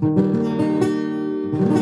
thank you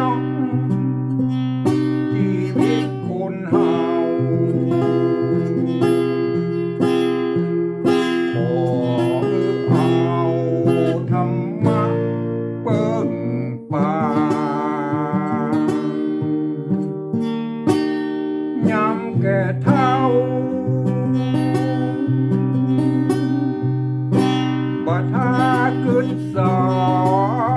น้องชีวิตคนเฮาขอเอาธรรมะเปิ้งปางยำแก่เท่า but I could solve.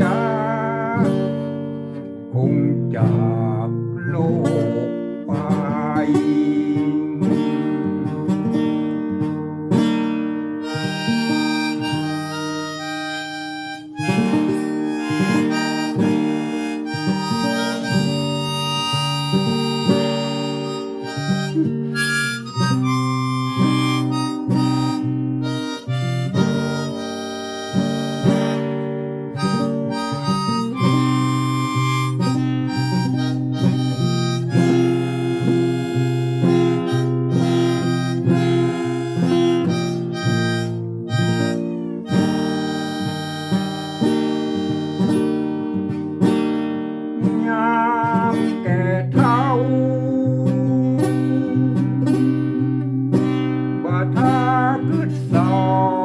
จาคงจะ our good song.